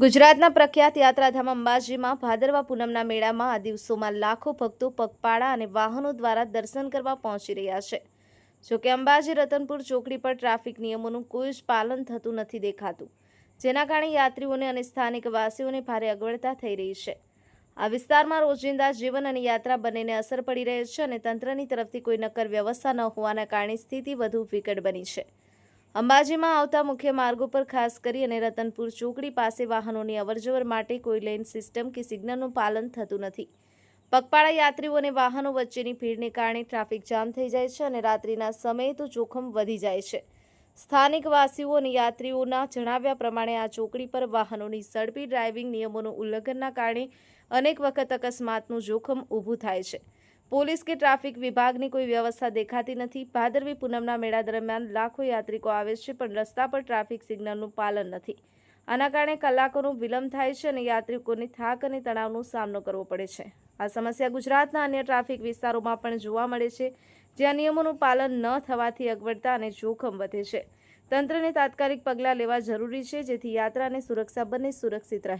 ગુજરાતના પ્રખ્યાત યાત્રાધામ અંબાજીમાં ભાદરવા પૂનમના મેળામાં આ દિવસોમાં લાખો ભક્તો પગપાળા અને વાહનો દ્વારા દર્શન કરવા પહોંચી રહ્યા છે. જોકે અંબાજી રતનપુર ચોકડી પર ટ્રાફિક નિયમોનું કોઈ જ પાલન થતું નથી દેખાતું, જેના કારણે યાત્રીઓને અને સ્થાનિક વાસીઓને ભારે અગવડતા થઈ રહી છે. આ વિસ્તારમાં રોજિંદા જીવન અને યાત્રા બંનેને અસર પડી રહી છે અને તંત્રની તરફથી કોઈ નક્કર વ્યવસ્થા ન હોવાના કારણે સ્થિતિ વધુ વિકટ બની છે. અંબાજીમાં આવતા મુખ્ય માર્ગો પર ખાસ કરી અને રતનપુર ચોકડી પાસે વાહનોની અવરજવર માટે કોઈ લેન સિસ્ટમ કે સિગ્નલનું પાલન થતું નથી. પગપાળા યાત્રીઓ અને વાહનો વચ્ચેની ભીડને કારણે ટ્રાફિક જામ થઈ જાય છે અને રાત્રિના સમયે તો જોખમ વધી જાય છે. સ્થાનિક વાસીઓ અને યાત્રીઓના જણાવ્યા પ્રમાણે આ ચોકડી પર વાહનોની ઝડપી ડ્રાઇવિંગ નિયમોનું ઉલ્લંઘનના કારણે અનેક વખત અકસ્માતનું જોખમ ઊભું થાય છે. પોલીસ કે ટ્રાફિક વિભાગની કોઈ વ્યવસ્થા દેખાતી નથી. ભાદરવી પૂનમના મેળા દરમિયાન લાખો યાત્રિકો આવે છે, પણ રસ્તા પર ટ્રાફિક સિગ્નલનું પાલન નથી. આના કારણે કલાકોનો વિલંબ થાય છે અને યાત્રિકોને થાક અને તણાવનો સામનો કરવો પડે છે. આ સમસ્યા ગુજરાતના અન્ય ટ્રાફિક વિસ્તારોમાં પણ જોવા મળે છે, જ્યાં નિયમોનું પાલન ન થવાથી અગવડતા અને જોખમ વધે છે. તંત્રને તાત્કાલિક પગલાં લેવા જરૂરી છે, જેથી યાત્રા અને સુરક્ષા બંને સુરક્ષિત રહે.